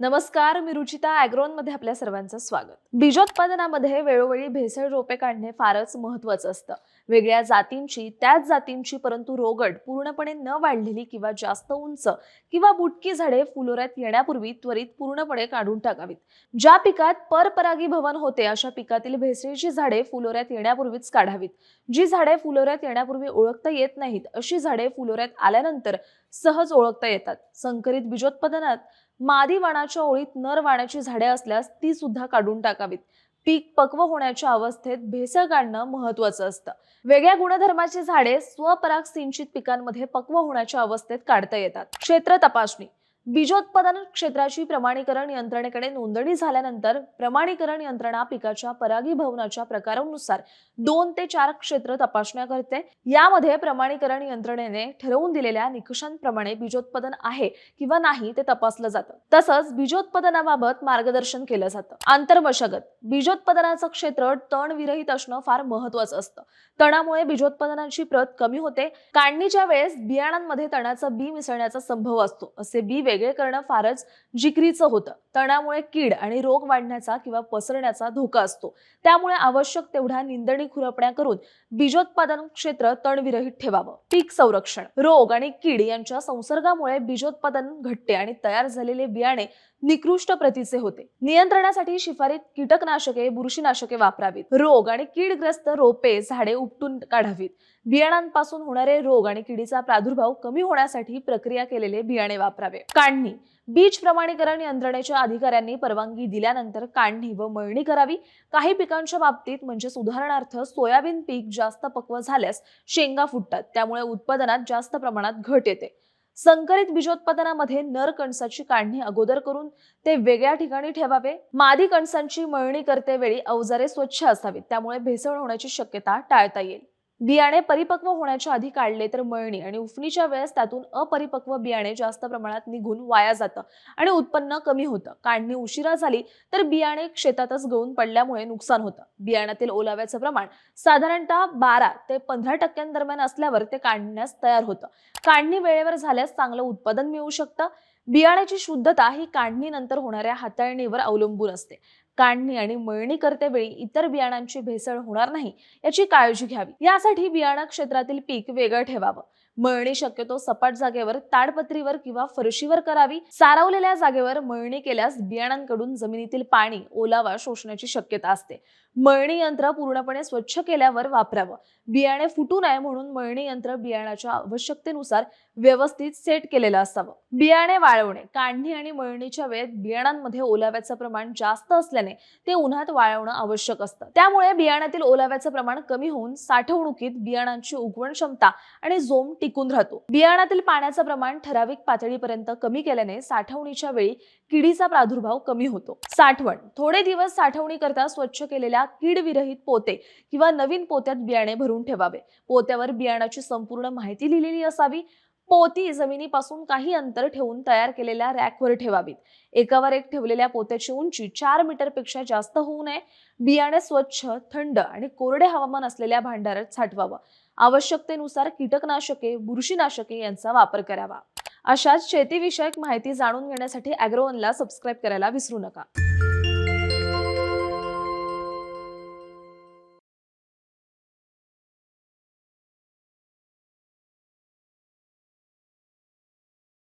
नमस्कार मी रुचिता अॅग्रोनमध्ये आपल्या सर्वांचं स्वागत. बीजोत्पादनामध्ये वेळोवेळी भेसळ रोपे काढणे फारच महत्वाचं असतं. वेगळ्या जातींची त्याच जातींची परंतु रोगट पूर्णपणे न वाढलेली किंवा जास्त उंच किंवा बुटकी झाडे फुलोऱ्यात येण्यापूर्वी त्वरित पूर्णपणे काढून टाकावीत. ज्या पिकात परपरागी भवन होते अशा पिकातील भेसळीची झाडे फुलोऱ्यात येण्यापूर्वीच काढावीत. जी झाडे फुलोऱ्यात येण्यापूर्वी ओळखता येत नाहीत अशी झाडे फुलोऱ्यात आल्यानंतर सहज ओळखता येतात. संकरित बीजोत्पादनात मादी वाणाच्या ओळीत नर वाणाची झाडे असल्यास ती सुद्धा काढून टाकावीत. पीक पक्व होण्याच्या अवस्थेत भेसळ काढणं महत्वाचं असतं. वेगळ्या गुणधर्माची झाडे स्वपराग सिंचित पिकांमध्ये पक्व होण्याच्या अवस्थेत काढता येतात. क्षेत्र तपासणी. बीजोत्पादन क्षेत्राची प्रमाणीकरण यंत्रणेकडे नोंदणी झाल्यानंतर प्रमाणीकरण यंत्रणा पिकाच्या परागीभवनाच्या प्रकारानुसार दोन ते चार क्षेत्र तपासण्या करते. यामध्ये प्रमाणीकरण यंत्रणेने ठरवून दिलेल्या निकषांप्रमाणे बीजोत्पादन आहे किंवा नाही ते तपासलं जातं. तसंच बीजोत्पादनाबाबत मार्गदर्शन केलं जातं. आंतरमशागत बीजोत्पादनाचं क्षेत्र तण विरहित असणं फार महत्वाचं असतं. तणामुळे बीजोत्पादनाची प्रत कमी होते. काढणीच्या वेळेस बियाणांमध्ये तणाचं बी मिसळण्याचा संभव असतो. असे बी वेगळे करणं फारच जिकरीचं होतं. तणामुळे कीड आणि रोग वाढण्याचा किंवा पसरण्याचा धोका असतो. त्यामुळे आवश्यक तेवढ्या निंदणी खुरपण्या करून बीजोत्पादन क्षेत्र तणविरहित ठेवावं. पीक संरक्षण रोग आणि कीड यांच्या संसर्गामुळे बीजोत्पादन घटते आणि तयार झालेले बियाणे निकृष्ट प्रतीचे होते. नियंत्रणासाठी शिफारीत कीटकनाशके बुरशीनाशके वापरावीत. रोग आणि कीडग्रस्त रोपे झाडे उपटून काढावीत. बियाणांपासून होणारे रोग आणि किडीचा प्रादुर्भाव कमी होण्यासाठी प्रक्रिया केलेले बियाणे वापरावे. काढणी. बीज प्रमाणीकरण यंत्रणेच्या अधिकाऱ्यांनी परवानगी दिल्यानंतर काढणी व मळणी करावी. काही पिकांच्या बाबतीत म्हणजे उदाहरणार्थ सोयाबीन पीक जास्त पक्व झाल्यास शेंगा फुटतात. त्यामुळे उत्पादनात जास्त प्रमाणात घट येते. संकरित बीजोत्पादनामध्ये नर कणसाची काढणी अगोदर करून ते वेगळ्या ठिकाणी ठेवावे. मादी कणसांची मळणी करते वेळी अवजारे स्वच्छ असावीत. त्यामुळे भेसळ होण्याची शक्यता टाळता येईल. बियाणे परिपक्व होण्याच्या आधी काढले तर मळणी आणि उफणीच्या वेळेस त्यातून अपरिपक्व बियाणे जास्त प्रमाणात निघून वाया जातं आणि उत्पन्न कमी होतं. काढणी उशिरा झाली तर बियाणे शेतातच गळून पडल्यामुळे नुकसान होतं. बियाण्यातील ओलाव्याचं प्रमाण साधारणतः बारा ते पंधरा टक्क्यांदरम्यान असल्यावर ते काढण्यास तयार होतं. काढणी वेळेवर झाल्यास चांगलं उत्पादन मिळू शकतं. बियाण्याची शुद्धता ही काढणीनंतर होणाऱ्या हाताळणीवर अवलंबून असते. काढणी आणि मळणी करते वेळी इतर बियाणांची भेसळ होणार नाही याची काळजी घ्यावी. यासाठी बियाणा क्षेत्रातील पीक वेगळं ठेवावं. मळणी शक्यतो सपाट जागेवर ताडपत्रीवर किंवा फरशीवर करावी. सारवलेल्या जागेवर मळणी केल्यास बियाणांकडून जमिनीतील पाणी ओलावा शोषण्याची शक्यता असते. मळणी यंत्र पूर्णपणे स्वच्छ केल्यावर वापरावं. बियाणे फुटू नये म्हणून मळणी यंत्र बियाणाच्या आवश्यकतेनुसार व्यवस्थित सेट केलेलं असावं. बियाणे वाळवणे. काढणी आणि मळणीच्या वेळेत बियाणांमध्ये ओलाव्याचं प्रमाण जास्त असल्याने ते उन्हात वाळवणं आवश्यक असतं. त्यामुळे बियाण्यातील ओलाव्याचं प्रमाण कमी होऊन साठवणुकीत बियाणांची उगवण क्षमता आणि जोम टिकून राहतो. बियाणातील पाण्याचं प्रमाण ठराविक पातळीपर्यंत कमी केल्याने साठवणीच्या वेळी किडीचा प्रादुर्भाव कमी होतो. साठवण. थोडे दिवस साठवणी करता स्वच्छ केलेल्या कीडविरहित पोते किंवा नवीन पोत्यात बियाणे भरून ठेवावे. पोत्यावर बियाणाची संपूर्ण माहिती लिहिलेली असावी. पोती जमिनीपासून काही अंतर ठेवून तयार केलेल्या रॅकवर ठेवावीत. एकावर एक ठेवलेल्या पोत्याची उंची चार मीटरपेक्षा जास्त होऊ नये. बियाणे स्वच्छ थंड आणि कोरडे हवामान असलेल्या भांडारात साठवावं. आवश्यकतेनुसार कीटकनाशके बुरशीनाशके यांचा वापर करावा. अशाच शेतीविषयक माहिती जाणून घेण्यासाठी अॅग्रोवनला सबस्क्राईब करायला विसरू नका.